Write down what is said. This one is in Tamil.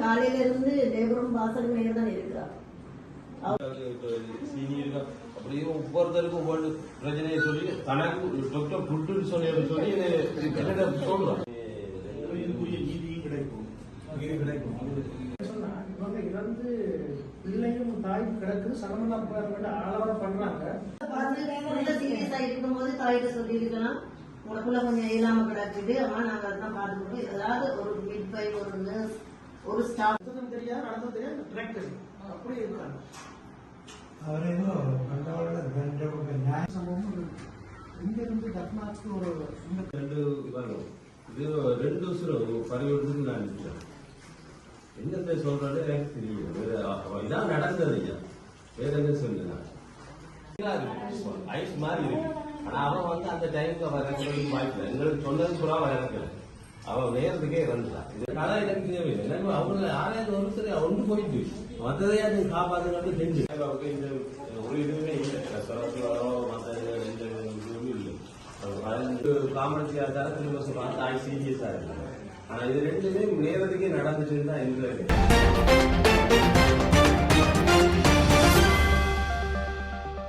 காலையில இருந்து லேபரும் வாசல் மேல தான் இருக்கிறா சீனியர்கள் அப்படியே ஒவ்வொருத்தருக்கும் ஒவ்வொரு பிரச்சனையை சொல்லி தனக்கு டாக்டர் புட்டுன்னு சொல்லி சொல்லி என்னிட சொல்றான் இதுக்குரிய நீதியும் கிடைக்கும். கிடைக்கும். இவங்க இறந்து பிள்ளையும் தாயும் கிடக்குது. சடமெல்லாம் ஆளவர பண்றாங்க. சீரியஸா இருக்கும்போது தாயிட்ட சொல்லியிருக்கலாம் உனக்குள்ள கொஞ்சம் இயலாம கிடக்குது. நாங்க ஏதாவது ஒரு மிட் பை ஒரு ஒரு ஸ்டாஃப் நடந்ததும் தெரியாது நடந்ததும் தெரியாது டிராக்டர் அப்படியே இருக்காங்க. அவரேதோ கண்டவள கண்டவங்க நியாய சம்பவம் ஒரு- இங்க இருந்து தர்மாக்கு ஒரு இந்த ரெண்டு இது ரெண்டு வருஷம் பரிவர்த்தனை நான் நினைச்சேன் என்னத்தை சொல்றது எனக்கு தெரியும் வேற இதான் நடந்தது ஐயா. வேற என்ன சொல்லுங்க ஐஸ் மாதிரி இருக்கு. ஆனா அவன் வந்து அந்த டைமுக்கு அவன் இறங்குறதுக்கு வாய்ப்பு எங்களுக்கு சொன்னது கூட அவன் நேரத்துக்கே இறந்துட்டான் இது கதை எனக்கு தேவையில்லை அவங்க ஆறாயிரம் வருஷத்துல ஒன்று போயிட்டு. மற்றதையா நீ காப்பாற்றுறது செஞ்சு. அவருக்கு இந்த ஒரு இதுவுமே இல்லை. சொரசுவரோ மற்ற எந்த இதுவும் இல்லை. அது காமன்சி தரத்துல சொல்றாங்க தாய் சீரியஸா இருக்கு. ஆனா இது ரெண்டுமே நேரத்துக்கே நடந்துட்டு தான் எங்க